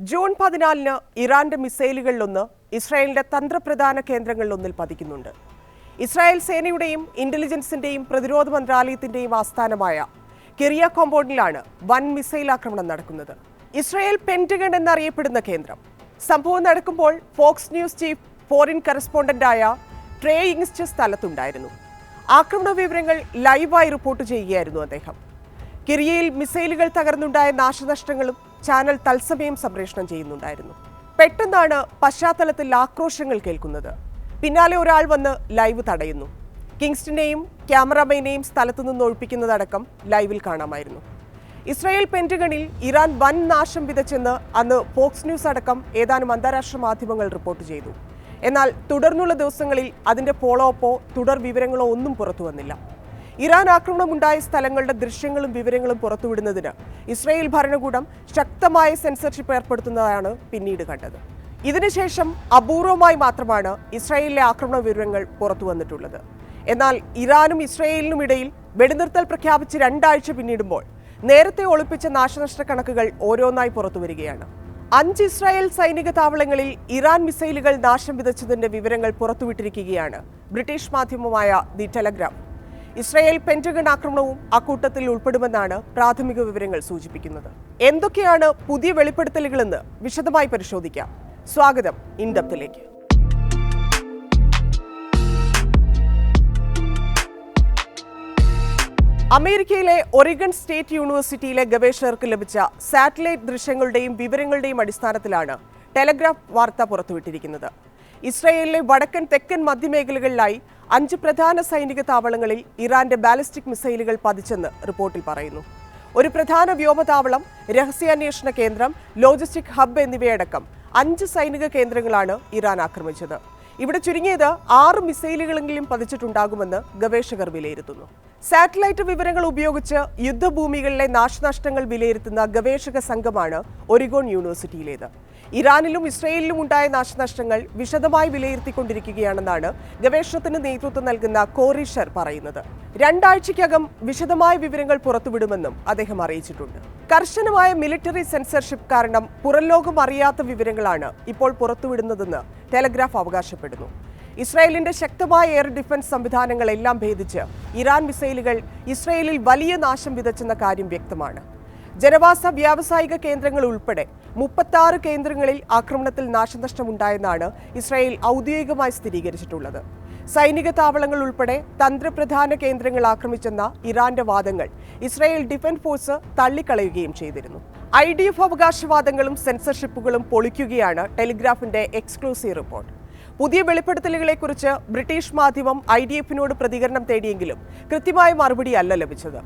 June പതിനാലിന് ഇറാന്റെ മിസൈലുകളിലൊന്ന് ഇസ്രായേലിന്റെ തന്ത്രപ്രധാന കേന്ദ്രങ്ങളിലൊന്നിൽ പതിക്കുന്നുണ്ട്. ഇസ്രായേൽ സേനയുടെയും ഇന്റലിജൻസിന്റെയും പ്രതിരോധ മന്ത്രാലയത്തിന്റെയും ആസ്ഥാനമായ കിറിയ കോമ്പൗണ്ടിലാണ് വൻ മിസൈൽ ആക്രമണം നടക്കുന്നത്. ഇസ്രായേൽ പെന്റഗൺ എന്നറിയപ്പെടുന്ന കേന്ദ്രം. സംഭവം നടക്കുമ്പോൾ ഫോക്സ് ന്യൂസ് ചീഫ് ഫോറിൻ കറസ്പോണ്ടന്റായ ട്രേ ഇങ്സ്റ്റ് സ്ഥലത്തുണ്ടായിരുന്നു. ആക്രമണ വിവരങ്ങൾ ലൈവായി റിപ്പോർട്ട് ചെയ്യുകയായിരുന്നു അദ്ദേഹം. കിരിയയിൽ മിസൈലുകൾ തകർന്നുണ്ടായ നാശനഷ്ടങ്ങളും ചാനൽ തത്സമയം സംപ്രേഷണം ചെയ്യുന്നുണ്ടായിരുന്നു. പെട്ടെന്നാണ് പശ്ചാത്തലത്തിൽ ആക്രോശങ്ങൾ കേൾക്കുന്നത്. പിന്നാലെ ഒരാൾ വന്ന് ലൈവ് തടയുന്നു. കിങ്സ്റ്റിനെയും ക്യാമറമാനെയും സ്ഥലത്തു നിന്ന് ഒഴിപ്പിക്കുന്നതടക്കം ലൈവിൽ കാണാമായിരുന്നു. ഇസ്രായേൽ പെന്റുകണിൽ ഇറാൻ വൻ നാശം വിതച്ചെന്ന് അന്ന് ഫോക്സ് ന്യൂസ് അടക്കം ഏതാനും അന്താരാഷ്ട്ര മാധ്യമങ്ങൾ റിപ്പോർട്ട് ചെയ്തു. എന്നാൽ തുടർന്നുള്ള ദിവസങ്ങളിൽ അതിന്റെ ഫോളോ അപ്പോ തുടർ വിവരങ്ങളോ ഒന്നും പുറത്തു വന്നില്ല. ഇറാൻ ആക്രമണമുണ്ടായ സ്ഥലങ്ങളുടെ ദൃശ്യങ്ങളും വിവരങ്ങളും പുറത്തുവിടുന്നതിന് ഇസ്രായേൽ ഭരണകൂടം ശക്തമായ സെൻസർഷിപ്പ് ഏർപ്പെടുത്തുന്നതാണ് പിന്നീട് കണ്ടത്. ഇതിനുശേഷം അപൂർവമായി മാത്രമാണ് ഇസ്രായേലിലെ ആക്രമണ വിവരങ്ങൾ പുറത്തു വന്നിട്ടുള്ളത്. എന്നാൽ ഇറാനും ഇസ്രായേലിനും ഇടയിൽ വെടിനിർത്തൽ പ്രഖ്യാപിച്ച് രണ്ടാഴ്ച പിന്നിടുമ്പോൾ നേരത്തെ ഒളിപ്പിച്ച നാശനഷ്ട കണക്കുകൾ ഓരോന്നായി പുറത്തു വരികയാണ്. അഞ്ച് ഇസ്രായേൽ സൈനിക താവളങ്ങളിൽ ഇറാൻ മിസൈലുകൾ നാശം വിതച്ചതിന്റെ വിവരങ്ങൾ പുറത്തുവിട്ടിരിക്കുകയാണ്. ബ്രിട്ടീഷ് മാധ്യമമായ ദി ടെലഗ്രാം. ഇസ്രായേൽ പെന്റഗൺ ആക്രമണവും അക്കൂട്ടത്തിൽ ഉൾപ്പെടുമെന്നാണ് പ്രാഥമിക വിവരങ്ങൾ സൂചിപ്പിക്കുന്നത്. എന്തൊക്കെയാണ് പുതിയ വെളിപ്പെടുത്തലുകളെന്ന് വിശദമായി പരിശോധിക്കാം. സ്വാഗതം ഇൻഡപ്തിലേക്ക്. അമേരിക്കയിലെ ഒറിഗൺ സ്റ്റേറ്റ് യൂണിവേഴ്സിറ്റിയിലെ ഗവേഷകർക്ക് ലഭിച്ച സാറ്റലൈറ്റ് ദൃശ്യങ്ങളുടെയും വിവരങ്ങളുടെയും അടിസ്ഥാനത്തിലാണ് ടെലഗ്രാഫ് വാർത്ത പുറത്തുവിട്ടിരിക്കുന്നത്. ഇസ്രായേലിലെ വടക്കൻ തെക്കൻ മധ്യമേഖലകളിലായി അഞ്ച് പ്രധാന സൈനിക താവളങ്ങളിൽ ഇറാന്റെ ബാലിസ്റ്റിക് മിസൈലുകൾ പതിച്ചെന്ന് റിപ്പോർട്ടിൽ പറയുന്നു. ഒരു പ്രധാന വ്യോമതാവളം രഹസ്യാന്വേഷണ കേന്ദ്രം ലോജിസ്റ്റിക് ഹബ്ബ് എന്നിവയടക്കം അഞ്ച് സൈനിക കേന്ദ്രങ്ങളാണ് ഇറാൻ ആക്രമിച്ചത്. ഇവിടെ ചുരുങ്ങിയത് ആറ് മിസൈലുകളെങ്കിലും പതിച്ചിട്ടുണ്ടാകുമെന്ന് ഗവേഷകർ വിലയിരുത്തുന്നു. സാറ്റലൈറ്റ് വിവരങ്ങൾ ഉപയോഗിച്ച് യുദ്ധഭൂമികളിലെ നാശനഷ്ടങ്ങൾ വിലയിരുത്തുന്ന ഗവേഷക സംഘമാണ് ഒരിഗോൺ യൂണിവേഴ്സിറ്റിയിലേത്. ഇറാനിലും ഇസ്രയേലിലും ഉണ്ടായ നാശനഷ്ടങ്ങൾ വിശദമായി വിലയിരുത്തിക്കൊണ്ടിരിക്കുകയാണെന്നാണ് ഗവേഷണത്തിന് നേതൃത്വം നൽകുന്ന കോറിഷർ പറയുന്നത്. രണ്ടാഴ്ചയ്ക്കകം വിശദമായ വിവരങ്ങൾ പുറത്തുവിടുമെന്നും അദ്ദേഹം അറിയിച്ചിട്ടുണ്ട്. കർശനമായ മിലിറ്ററി സെൻസർഷിപ്പ് കാരണം പുറംലോകം അറിയാത്ത വിവരങ്ങളാണ് ഇപ്പോൾ പുറത്തുവിടുന്നതെന്ന് ടെലഗ്രാഫ് അവകാശപ്പെടുന്നു. ഇസ്രായേലിന്റെ ശക്തമായ എയർ ഡിഫൻസ് സംവിധാനങ്ങളെല്ലാം ഭേദിച്ച് ഇറാൻ മിസൈലുകൾ ഇസ്രായേലിൽ വലിയ നാശം വിതച്ചെന്ന കാര്യം വ്യക്തമാണ്. ജനവാസ വ്യാവസായിക കേന്ദ്രങ്ങൾ ഉൾപ്പെടെ മുപ്പത്താറ് കേന്ദ്രങ്ങളിൽ ആക്രമണത്തിൽ നാശനഷ്ടമുണ്ടായെന്നാണ് ഇസ്രായേൽ ഔദ്യോഗികമായി സ്ഥിരീകരിച്ചിട്ടുള്ളത്. സൈനിക താവളങ്ങൾ ഉൾപ്പെടെ തന്ത്രപ്രധാന കേന്ദ്രങ്ങൾ ആക്രമിച്ചെന്ന ഇറാന്റെ വാദങ്ങൾ ഇസ്രായേൽ ഡിഫൻസ് ഫോഴ്സ് തള്ളിക്കളയുകയും ചെയ്തിരുന്നു. ഐ ഡി എഫ് അവകാശവാദങ്ങളും സെൻസർഷിപ്പുകളും പൊളിക്കുകയാണ് ടെലിഗ്രാഫിന്റെ എക്സ്ക്ലൂസീവ് റിപ്പോർട്ട്. പുതിയ വെളിപ്പെടുത്തലുകളെക്കുറിച്ച് ബ്രിട്ടീഷ് മാധ്യമം ഐ ഡി എഫിനോട് പ്രതികരണം തേടിയെങ്കിലും കൃത്യമായ മറുപടി അല്ല ലഭിച്ചത്.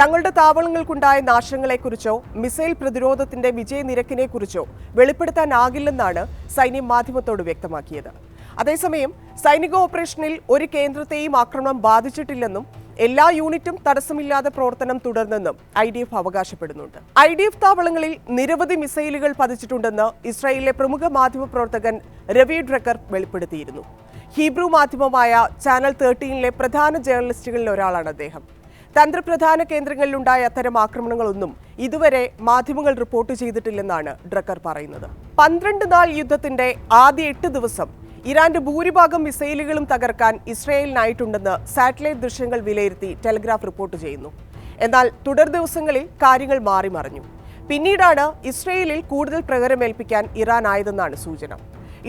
തങ്ങളുടെ താവളങ്ങൾക്കുണ്ടായ നാശങ്ങളെക്കുറിച്ചോ മിസൈൽ പ്രതിരോധത്തിന്റെ വിജയനിരക്കിനെക്കുറിച്ചോ വെളിപ്പെടുത്താനാകില്ലെന്നാണ് സൈന്യം മാധ്യമത്തോട് വ്യക്തമാക്കിയത്. അതേസമയം സൈനിക ഓപ്പറേഷനിൽ ഒരു കേന്ദ്രത്തെയും ആക്രമണം ബാധിച്ചിട്ടില്ലെന്നും എല്ലാ യൂണിറ്റും തടസ്സമില്ലാതെ പ്രവർത്തനം തുടർന്നെന്നും ഐ ഡി എഫ് അവകാശപ്പെടുന്നുണ്ട്. ഐ ഡി എഫ് താവളങ്ങളിൽ നിരവധി മിസൈലുകൾ പതിച്ചിട്ടുണ്ടെന്ന് ഇസ്രായേലിലെ പ്രമുഖ മാധ്യമ പ്രവർത്തകൻ രവി ഡ്രക്കർ വെളിപ്പെടുത്തിയിരുന്നു. ഹീബ്രു മാധ്യമമായ ചാനൽ തേർട്ടീനിലെ പ്രധാന ജേർണലിസ്റ്റുകളിൽ ഒരാളാണ് അദ്ദേഹം. തന്ത്രപ്രധാന കേന്ദ്രങ്ങളിലുണ്ടായ അത്തരം ആക്രമണങ്ങളൊന്നും ഇതുവരെ മാധ്യമങ്ങൾ റിപ്പോർട്ട് ചെയ്തിട്ടില്ലെന്നാണ് ഡ്രക്കർ പറയുന്നത്. പന്ത്രണ്ട് നാൾ യുദ്ധത്തിന്റെ ആദ്യ എട്ട് ദിവസം ഇറാന്റെ ഭൂരിഭാഗം മിസൈലുകളും തകർക്കാൻ ഇസ്രയേലിനായിട്ടുണ്ടെന്ന് സാറ്റലൈറ്റ് ദൃശ്യങ്ങൾ വിലയിരുത്തി ടെലിഗ്രാഫ് റിപ്പോർട്ട് ചെയ്യുന്നു. എന്നാൽ തുടർ ദിവസങ്ങളിൽ കാര്യങ്ങൾ മാറിമറിഞ്ഞു പിന്നീടാണ് ഇസ്രയേലിൽ കൂടുതൽ പ്രകരമേൽപ്പിക്കാൻ ഇറാൻ ആയതെന്നാണ് സൂചന.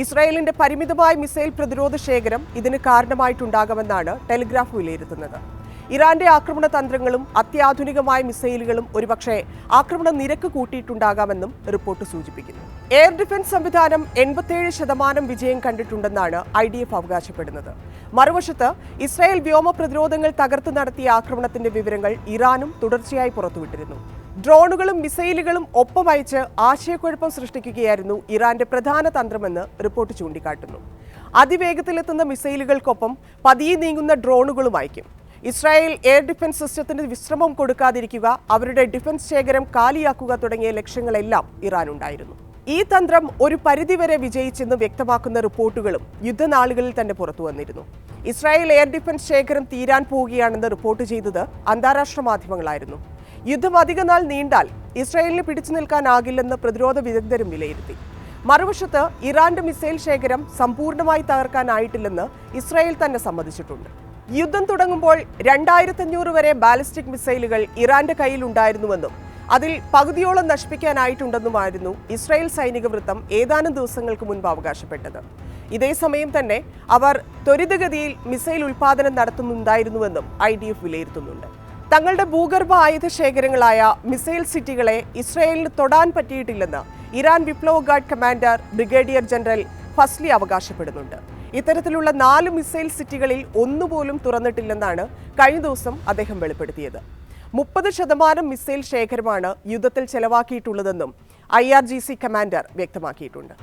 ഇസ്രായേലിന്റെ പരിമിതമായ മിസൈൽ പ്രതിരോധ ശേഖരം ഇതിന് കാരണമായിട്ടുണ്ടാകുമെന്നാണ് ടെലിഗ്രാഫ് വിലയിരുത്തുന്നത്. ഇറാന്റെ ആക്രമണ തന്ത്രങ്ങളും അത്യാധുനികമായ മിസൈലുകളും ഒരുപക്ഷെ ആക്രമണ നിരക്ക് കൂട്ടിയിട്ടുണ്ടാകാമെന്നും റിപ്പോർട്ട് സൂചിപ്പിക്കുന്നു. എയർ ഡിഫൻസ് സംവിധാനം എൺപത്തിയേഴ് ശതമാനം വിജയം കണ്ടിട്ടുണ്ടെന്നാണ് ഐ ഡി എഫ് അവകാശപ്പെടുന്നത്. മറുവശത്ത് ഇസ്രായേൽ വ്യോമ പ്രതിരോധങ്ങൾ തകർത്ത് നടത്തിയ ആക്രമണത്തിന്റെ വിവരങ്ങൾ ഇറാനും തുടർച്ചയായി പുറത്തുവിട്ടിരുന്നു. ഡ്രോണുകളും മിസൈലുകളും ഒപ്പമയച്ച് ആശയക്കുഴപ്പം സൃഷ്ടിക്കുകയായിരുന്നു ഇറാന്റെ പ്രധാന തന്ത്രമെന്ന് റിപ്പോർട്ട് ചൂണ്ടിക്കാട്ടുന്നു. അതിവേഗത്തിലെത്തുന്ന മിസൈലുകൾക്കൊപ്പം പതിയെ നീങ്ങുന്ന ഡ്രോണുകളും അയക്കും. ഇസ്രായേൽ എയർ ഡിഫൻസ് സിസ്റ്റത്തിന് വിശ്രമം കൊടുക്കാതിരിക്കുക അവരുടെ ഡിഫൻസ് ശേഖരം കാലിയാക്കുക തുടങ്ങിയ ലക്ഷ്യങ്ങളെല്ലാം ഇറാൻ ഉണ്ടായിരുന്നു ഈ തന്ത്രം ഒരു പരിധിവരെ വിജയിച്ചെന്ന് വ്യക്തമാക്കുന്ന റിപ്പോർട്ടുകളും യുദ്ധനാളുകളിൽ തന്നെ പുറത്തു വന്നിരുന്നു. ഇസ്രായേൽ എയർ ഡിഫൻസ് ശേഖരം തീരാൻ പോവുകയാണെന്ന് റിപ്പോർട്ട് ചെയ്തത് അന്താരാഷ്ട്ര മാധ്യമങ്ങളായിരുന്നു. യുദ്ധം അധികനാൾ നീണ്ടാൽ ഇസ്രായേലിന് പിടിച്ചു നിൽക്കാനാകില്ലെന്ന് പ്രതിരോധ വിദഗ്ധരും വിലയിരുത്തി. മറുവശത്ത് ഇറാന്റെ മിസൈൽ ശേഖരം സമ്പൂർണമായി തകർക്കാനായിട്ടില്ലെന്ന് ഇസ്രായേൽ തന്നെ സമ്മതിച്ചിട്ടുണ്ട്. യുദ്ധം തുടങ്ങുമ്പോൾ രണ്ടായിരത്തഞ്ഞൂറ് വരെ ബാലിസ്റ്റിക് മിസൈലുകൾ ഇറാന്റെ കയ്യിലുണ്ടായിരുന്നുവെന്നും അതിൽ പകുതിയോളം നശിപ്പിക്കാനായിട്ടുണ്ടെന്നുമായിരുന്നു ഇസ്രായേൽ സൈനിക വൃത്തം ഏതാനും ദിവസങ്ങൾക്ക് മുൻപ് അവകാശപ്പെട്ടത്. ഇതേസമയം തന്നെ അവർ ത്വരിതഗതിയിൽ മിസൈൽ ഉൽപാദനം നടത്തുന്നുണ്ടായിരുന്നുവെന്നും ഐ ഡി എഫ് വിലയിരുത്തുന്നുണ്ട്. തങ്ങളുടെ ഭൂഗർഭ ആയുധ ശേഖരങ്ങളായ മിസൈൽ സിറ്റികളെ ഇസ്രായേലിന് തൊടാൻ പറ്റിയിട്ടില്ലെന്ന് ഇറാൻ വിപ്ലവ guard commander brigadier general Fazli അവകാശപ്പെടുന്നുണ്ട്. ഇത്തരത്തിലുള്ള നാല് മിസൈൽ സിറ്റികളിൽ ഒന്നുപോലും തുറന്നിട്ടില്ലെന്നാണ് കഴിഞ്ഞ ദിവസം അദ്ദേഹം വെളിപ്പെടുത്തിയത്. മുപ്പത് ശതമാനം മിസൈൽ ശേഖരമാണ് യുദ്ധത്തിൽ ചെലവാക്കിയിട്ടുള്ളതെന്നും ഐ കമാൻഡർ വ്യക്തമാക്കിയിട്ടുണ്ട്.